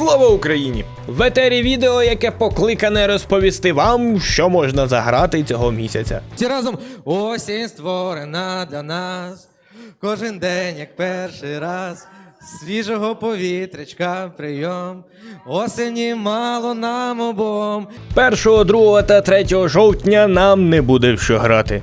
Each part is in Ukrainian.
Слава Україні! В етері відео, яке покликане розповісти вам, що можна заграти цього місяця. Всі разом осінь створена для нас. Кожен день, як перший раз. Свіжого повітрячка прийом. Осені мало нам обом. 1, 2 та 3 жовтня нам не буде в що грати.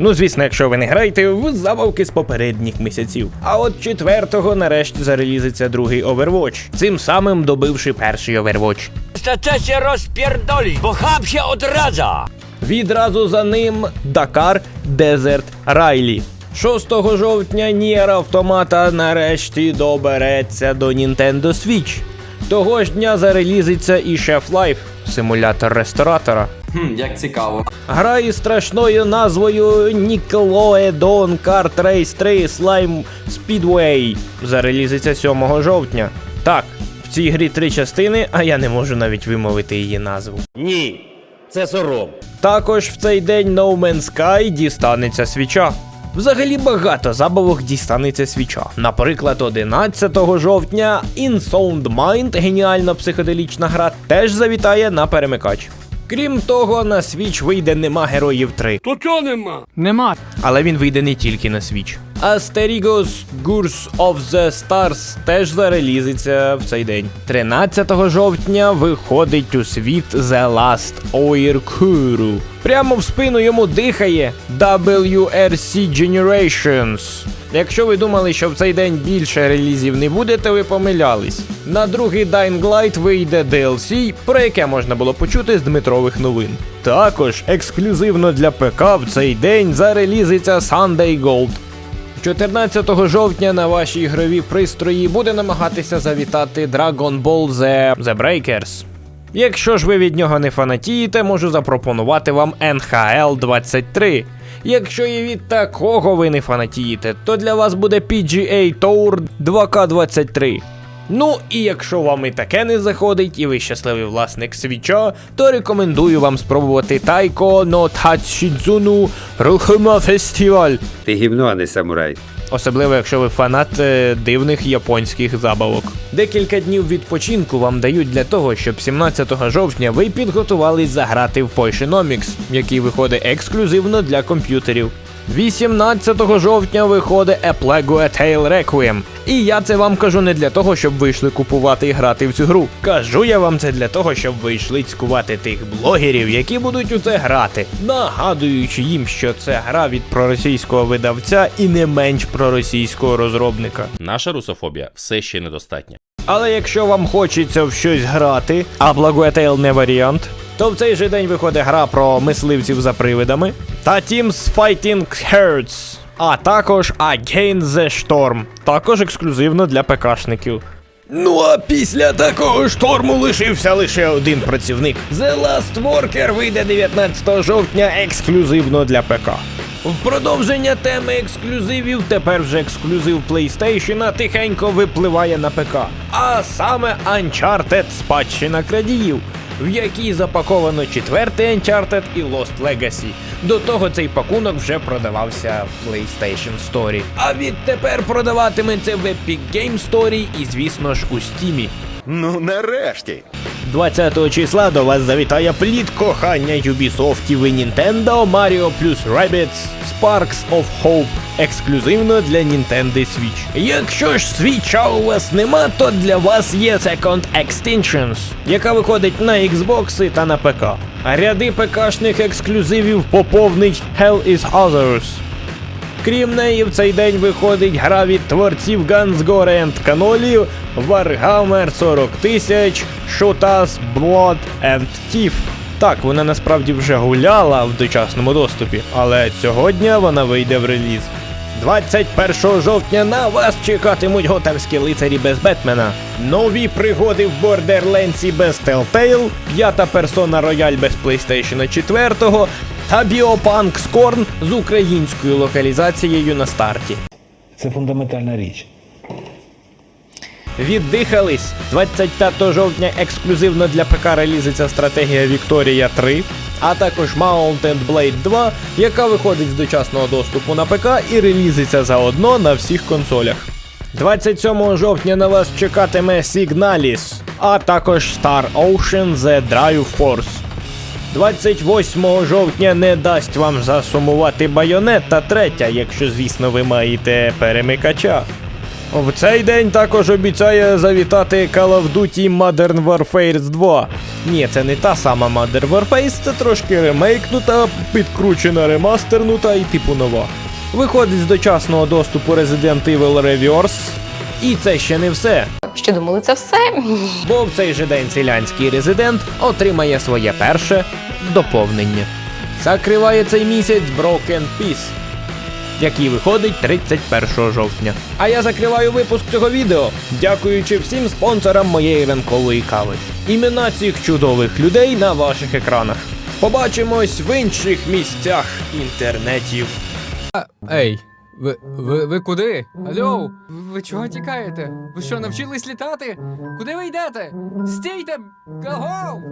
Ну, звісно, якщо ви не граєте в забавки з попередніх місяців. А от 4-го нарешті зарелізиться другий Overwatch, цим самим добивши перший Overwatch. Chcecie rozpierdolić, bo cham się odradza! Відразу за ним Dakar Desert Rally. 6 жовтня Ніер Автомата нарешті добереться до Nintendo Switch. Того ж дня зарелізиться і Chef Life, симулятор ресторатора. Хм, як цікаво. Гра із страшною назвою Nickelodeon Kart Race 3 Slime Speedway зарелізиться 7 жовтня. Так, в цій грі три частини, а я не можу навіть вимовити її назву. Ні, це сором. Також в цей день No Man's Sky дістанеться свіча. Взагалі багато забавок дістанеться свіча. Наприклад, 11 жовтня In Sound Mind, геніальна психоделічна гра, теж завітає на перемикач. Крім того, на свіч вийде нема героїв 3. То чого нема? Нема. Але він вийде не тільки на Switch. Asterigos Gurs of the Stars теж зарелізиться в цей день. 13 жовтня виходить у світ The Last Oirkuru. Прямо в спину йому дихає WRC Generations. Якщо ви думали, що в цей день більше релізів не буде, то ви помилялись. На другий Dying Light вийде DLC, про яке можна було почути з Дмитрових новин. Також ексклюзивно для ПК в цей день зарелізиться Sunday Gold. 14 жовтня на вашій ігрові пристрої буде намагатися завітати Dragon Ball Z The Breakers. Якщо ж ви від нього не фанатієте, можу запропонувати вам NHL 23. Якщо і від такого ви не фанатієте, то для вас буде PGA Tour 2K23. Ну і якщо вам і таке не заходить, і ви щасливий власник свіча, то рекомендую вам спробувати Taiko no Tachizunu Ruhuma Festival. Ти гівно, а не самурай. Особливо, якщо ви фанат е, дивних японських забавок. Декілька днів відпочинку вам дають для того, щоб 17 жовтня ви підготувались заграти в Poishonomics, який виходить ексклюзивно для комп'ютерів. 18 жовтня виходить A Plague A Tale Requiem. І я це вам кажу не для того, щоб ви йшли купувати і грати в цю гру. Кажу я вам це для того, щоб ви йшли цькувати тих блогерів, які будуть у це грати, нагадуючи їм, що це гра від проросійського видавця і не менш проросійського розробника. Наша русофобія все ще недостатня. Але якщо вам хочеться в щось грати, а Благоетейл не варіант, то в цей же день виходить гра про мисливців за привидами та Teams Fighting Herds, а також Against the Storm, також ексклюзивно для ПКшників. Ну а після такого шторму лишився лише один працівник. The Last Worker вийде 19 жовтня ексклюзивно для ПК. В продовження теми ексклюзивів тепер вже ексклюзив PlayStation тихенько випливає на ПК. А саме Uncharted спадщина крадіїв, в якій запаковано четвертий Uncharted і Lost Legacy. До того цей пакунок вже продавався в PlayStation Store. А відтепер продаватиметься в Epic Game Store і, звісно ж, у Steam. Ну, нарешті. 20 числа до вас завітає плід кохання Ubisoft і Nintendo Mario Plus Rabbids Sparks of Hope ексклюзивно для Nintendo Switch. Якщо ж свіча у вас нема, то для вас є Second Extinctions, яка виходить на Xbox та на ПК. Ряди ПКшних ексклюзивів поповнить Hell is Others. Крім неї, в цей день виходить гра від творців Guns Gore and Cannoli Warhammer 40 тисяч Shotas Blood and Thief. Так, вона насправді вже гуляла в дочасному доступі, але цього дня вона вийде в реліз. 21 жовтня на вас чекатимуть готовські лицарі без Бетмена, нові пригоди в Borderlands без Telltale, п'ята персона Рояль без PlayStation 4 та Біопанк Скорн з українською локалізацією на старті. Це фундаментальна річ. Віддихались. 25 жовтня ексклюзивно для ПК релізиться стратегія Вікторія 3, а також Mountain Blade 2, яка виходить з дочасного доступу на ПК і релізиться заодно на всіх консолях. 27 жовтня на вас чекатиме Signalis, а також Star Ocean The Drive Force. 28 жовтня не дасть вам засумувати байонета третя, якщо, звісно, ви маєте перемикача. В цей день також обіцяє завітати Call of Duty Modern Warfare 2. Ні, це не та сама Modern Warfare, це трошки ремейкнута, підкручена, ремастернута і типу нова. Виходить з дочасного доступу Resident Evil Reverse. І це ще не все. Що думали, це все? Бо в цей же день селянський резидент отримає своє перше доповнення. Закриває цей місяць Broken Peace, який виходить 31 жовтня. А я закриваю випуск цього відео, дякуючи всім спонсорам моєї ранкової кави. Імена цих чудових людей на ваших екранах. Побачимось в інших місцях інтернетів. Ей, ви, ви, ви куди? Алло, ви, чого тікаєте? Ви що, навчились літати? Куди ви йдете? Стійте! Аго!